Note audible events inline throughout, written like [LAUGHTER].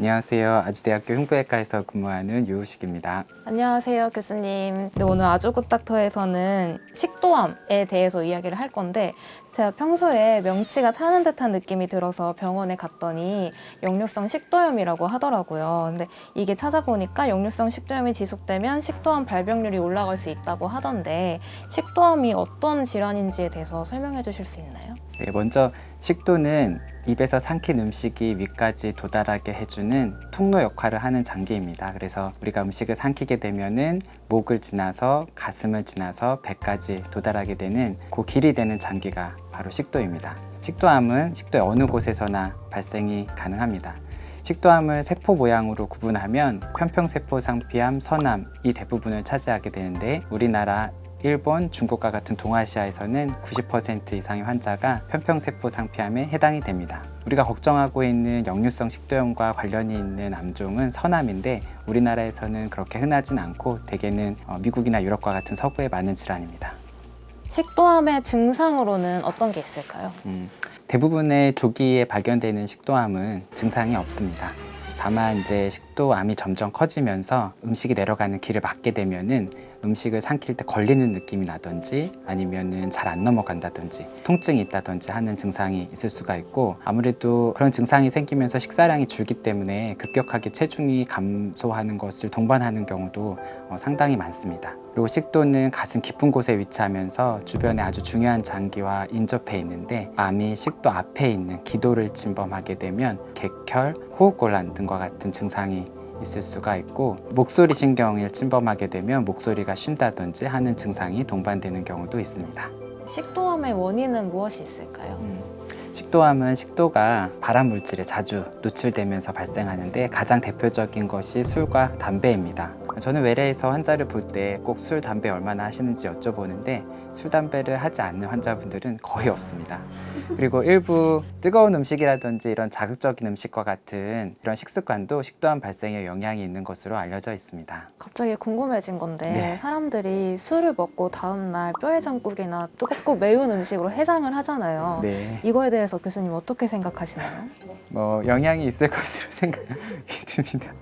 안녕하세요. 아주대학교 흉부외과에서 근무하는 유우식입니다. 안녕하세요, 교수님. 네, 오늘 아주굿닥터에서는 식도암에 대해서 이야기를 할 건데 제가 평소에 명치가 타는 듯한 느낌이 들어서 병원에 갔더니 역류성 식도염이라고 하더라고요. 근데 이게 찾아보니까 역류성 식도염이 지속되면 식도암 발병률이 올라갈 수 있다고 하던데 식도암이 어떤 질환인지에 대해서 설명해 주실 수 있나요? 네, 먼저 식도는 입에서 삼킨 음식이 위까지 도달하게 해주는 통로 역할을 하는 장기입니다. 그래서 우리가 음식을 삼키게 되면은 목을 지나서 가슴을 지나서 배까지 도달하게 되는 그 길이 되는 장기가 바로 식도입니다. 식도암은 식도의 어느 곳에서나 발생이 가능합니다. 식도암을 세포 모양으로 구분하면 편평세포 상피암, 선암 이 대부분을 차지하게 되는데 우리나라 일본, 중국과 같은 동아시아에서는 90% 이상의 환자가 편평세포 상피암에 해당이 됩니다. 우리가 걱정하고 있는 역류성 식도염과 관련이 있는 암종은 선암인데 우리나라에서는 그렇게 흔하진 않고 대개는 어, 미국이나 유럽과 같은 서구에 많은 질환입니다. 식도암의 증상으로는 어떤 게 있을까요? 음, 대부분의 조기에 발견되는 식도암은 증상이 없습니다. 다만 이제 식도암이 점점 커지면서 음식이 내려가는 길을 막게 되면은 음식을 삼킬 때 걸리는 느낌이 나든지 아니면은 잘 안 넘어간다든지 통증이 있다든지 하는 증상이 있을 수가 있고 아무래도 그런 증상이 생기면서 식사량이 줄기 때문에 급격하게 체중이 감소하는 것을 동반하는 경우도 어, 상당히 많습니다. 그리고 식도는 가슴 깊은 곳에 위치하면서 주변에 아주 중요한 장기와 인접해 있는데 암이 식도 앞에 있는 기도를 침범하게 되면 객혈, 호흡곤란 등과 같은 증상이 있을 수가 있고 목소리 신경을 침범하게 되면 목소리가 쉰다든지 하는 증상이 동반되는 경우도 있습니다. 식도암의 원인은 무엇이 있을까요? 음, 식도암은 식도가 발암 물질에 자주 노출되면서 발생하는데 가장 대표적인 것이 술과 담배입니다. 저는 외래에서 환자를 볼 때 꼭 술, 담배 얼마나 하시는지 여쭤보는데 술, 담배를 하지 않는 환자분들은 거의 없습니다. 그리고 일부 뜨거운 음식이라든지 이런 자극적인 음식과 같은 이런 식습관도 식도암 발생에 영향이 있는 것으로 알려져 있습니다. 갑자기 궁금해진 건데 네. 사람들이 술을 먹고 다음날 뼈해장국이나 뜨겁고 매운 음식으로 해장을 하잖아요. 네. 이거에 대해서 교수님 어떻게 생각하시나요? 뭐 영향이 있을 것으로 [LAUGHS] 생각이 듭니다.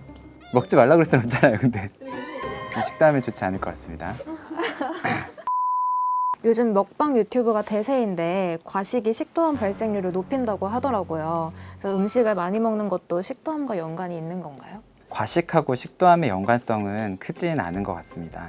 먹지 말라 그랬으면 없잖아요, 근데 식도암에 좋지 않을 것 같습니다. 요즘 먹방 유튜브가 대세인데 과식이 식도암 발생률을 높인다고 하더라고요. 그래서 음식을 많이 먹는 것도 식도암과 연관이 있는 건가요? 과식하고 식도암의 연관성은 크지는 않은 것 같습니다.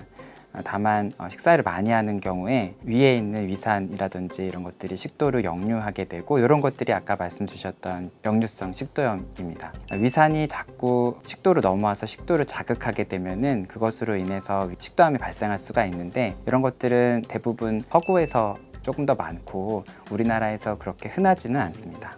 아, 다만 어, 식사를 많이 하는 경우에 위에 있는 위산이라든지 이런 것들이 식도로 역류하게 되고 이런 것들이 아까 말씀 주셨던 역류성 식도염입니다. 아, 위산이 자꾸 식도로 넘어와서 식도를 자극하게 되면은 그것으로 인해서 식도암이 발생할 수가 있는데 이런 것들은 대부분 허구에서 조금 더 많고 우리나라에서 그렇게 흔하지는 않습니다.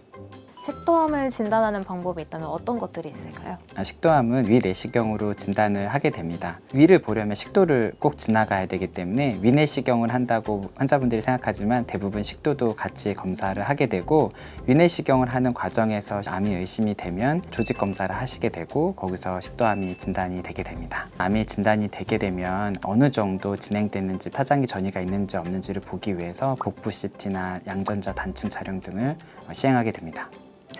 식도암을 진단하는 방법이 있다면 어떤 것들이 있을까요? 아, 식도암은 위 내시경으로 진단을 하게 됩니다. 위를 보려면 식도를 꼭 지나가야 되기 때문에 위 내시경을 한다고 환자분들이 생각하지만 대부분 식도도 같이 검사를 하게 되고 위 내시경을 하는 과정에서 암이 의심이 되면 조직 검사를 하시게 되고 거기서 식도암이 진단이 되게 됩니다. 암이 진단이 되게 되면 어느 정도 진행됐는지 파장기 전이가 있는지 없는지를 보기 위해서 복부 CT나 양전자 단층 촬영 등을 어, 시행하게 됩니다.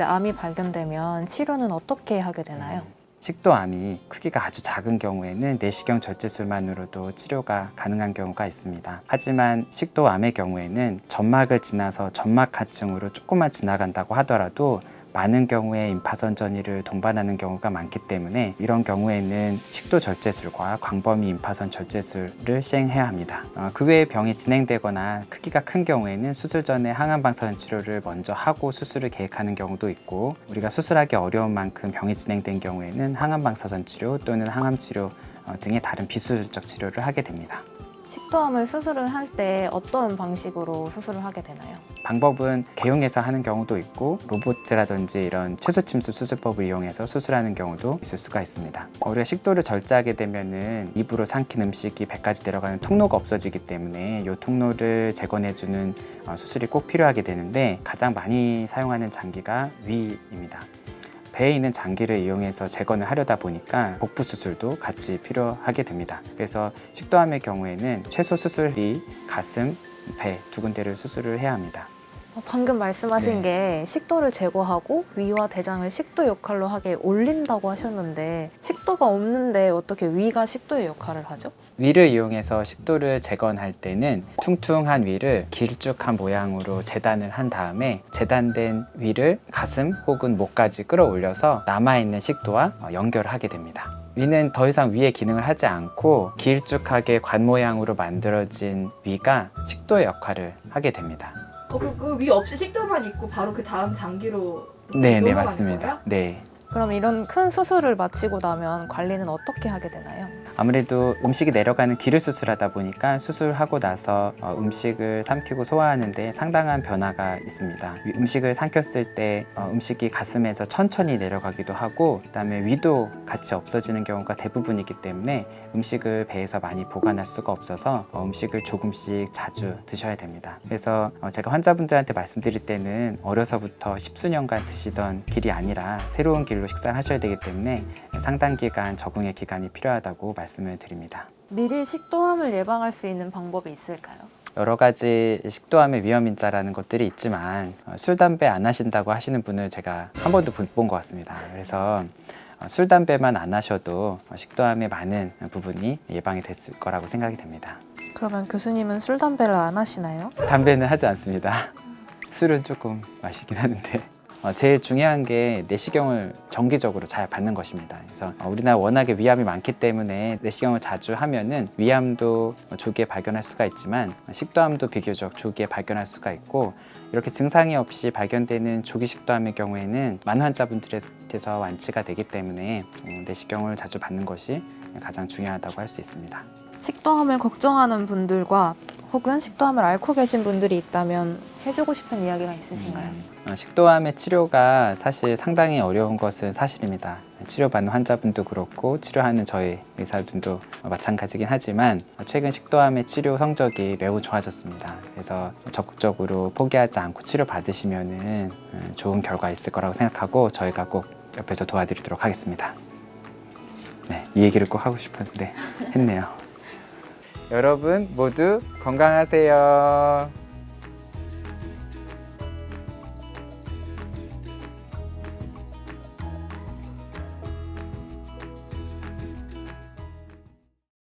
이제 암이 발견되면 치료는 어떻게 하게 되나요? 식도암이 크기가 아주 작은 경우에는 내시경 절제술만으로도 치료가 가능한 경우가 있습니다. 하지만 식도암의 경우에는 점막을 지나서 점막 하층으로 조금만 지나간다고 하더라도 많은 경우에 임파선 전이를 동반하는 경우가 많기 때문에 이런 경우에는 식도 절제술과 광범위 임파선 절제술을 시행해야 합니다. 어, 그 외에 병이 진행되거나 크기가 큰 경우에는 수술 전에 항암방사선 치료를 먼저 하고 수술을 계획하는 경우도 있고 우리가 수술하기 어려운 만큼 병이 진행된 경우에는 항암방사선 치료 또는 항암 치료 어, 등의 다른 비수술적 치료를 하게 됩니다. 식도암을 수술을 할 때 어떤 방식으로 수술을 하게 되나요? 방법은 개용해서 하는 경우도 있고 로봇이라든지 이런 최소 침수 수술법을 이용해서 수술하는 경우도 있을 수가 있습니다. 어, 우리가 식도를 절제하게 되면은 입으로 삼킨 음식이 배까지 내려가는 통로가 없어지기 때문에 이 통로를 재건해주는 어, 수술이 꼭 필요하게 되는데 가장 많이 사용하는 장기가 위입니다. 배에 있는 장기를 이용해서 재건을 하려다 보니까 복부 수술도 같이 필요하게 됩니다. 그래서 식도암의 경우에는 최소 수술이 가슴, 배 두 군데를 수술을 해야 합니다. 어, 방금 말씀하신 네. 게 식도를 제거하고 위와 대장을 식도 역할로 하게 올린다고 하셨는데 식도가 없는데 어떻게 위가 식도의 역할을 하죠? 위를 이용해서 식도를 재건할 때는 퉁퉁한 위를 길쭉한 모양으로 재단을 한 다음에 재단된 위를 가슴 혹은 목까지 끌어올려서 남아있는 식도와 어, 연결을 하게 됩니다. 위는 더 이상 위의 기능을 하지 않고 길쭉하게 관 모양으로 만들어진 위가 식도의 역할을 하게 됩니다. 어, 그, 그 위 없이 식도만 있고 바로 그 다음 장기로 네, 네, 넘어가는 맞습니다. 거예요? 네. 그럼 이런 큰 수술을 마치고 나면 관리는 어떻게 하게 되나요? 아무래도 음식이 내려가는 길을 수술하다 보니까 수술하고 나서 어, 음식을 삼키고 소화하는데 상당한 변화가 있습니다. 위- 음식을 삼켰을 때 어, 음식이 가슴에서 천천히 내려가기도 하고 그다음에 위도 같이 없어지는 경우가 대부분이기 때문에 음식을 배에서 많이 보관할 수가 없어서 어, 음식을 조금씩 자주 드셔야 됩니다. 그래서 어, 제가 환자분들한테 말씀드릴 때는 어려서부터 십수년간 드시던 길이 아니라 새로운 길로 식사를 하셔야 되기 때문에 상당 기간 적응의 기간이 필요하다고 말씀을 드립니다. 미리 식도암을 예방할 수 있는 방법이 있을까요? 여러 가지 식도암의 위험 인자라는 것들이 있지만 어, 술 담배 안 하신다고 하시는 분을 제가 한 번도 못 본 것 같습니다. 그래서 어, 술 담배만 안 하셔도 어, 식도암의 많은 부분이 예방이 됐을 거라고 생각이 됩니다. 그러면 교수님은 술 담배를 안 하시나요? 담배는 하지 않습니다. 술은 조금 마시긴 하는데 어, 제일 중요한 게 내시경을 정기적으로 잘 받는 것입니다. 그래서 어, 우리나라 워낙에 위암이 많기 때문에 내시경을 자주 하면은 위암도 어, 조기에 발견할 수가 있지만 어, 식도암도 비교적 조기에 발견할 수가 있고 이렇게 증상이 없이 발견되는 조기 식도암의 경우에는 많은 환자분들에서 완치가 되기 때문에 어, 내시경을 자주 받는 것이 가장 중요하다고 할 수 있습니다. 식도암을 걱정하는 분들과 혹은 식도암을 앓고 계신 분들이 있다면 해주고 싶은 이야기가 있으신가요? 음, 어, 식도암의 치료가 사실 상당히 어려운 것은 사실입니다. 치료받는 환자분도 그렇고 치료하는 저희 의사분도 마찬가지긴 하지만 최근 식도암의 치료 성적이 매우 좋아졌습니다. 그래서 적극적으로 포기하지 않고 치료 받으시면은 음, 좋은 결과 있을 거라고 생각하고 저희가 꼭 옆에서 도와드리도록 하겠습니다. 네, 이 얘기를 꼭 하고 싶었는데 했네요. [LAUGHS] 여러분 모두 건강하세요.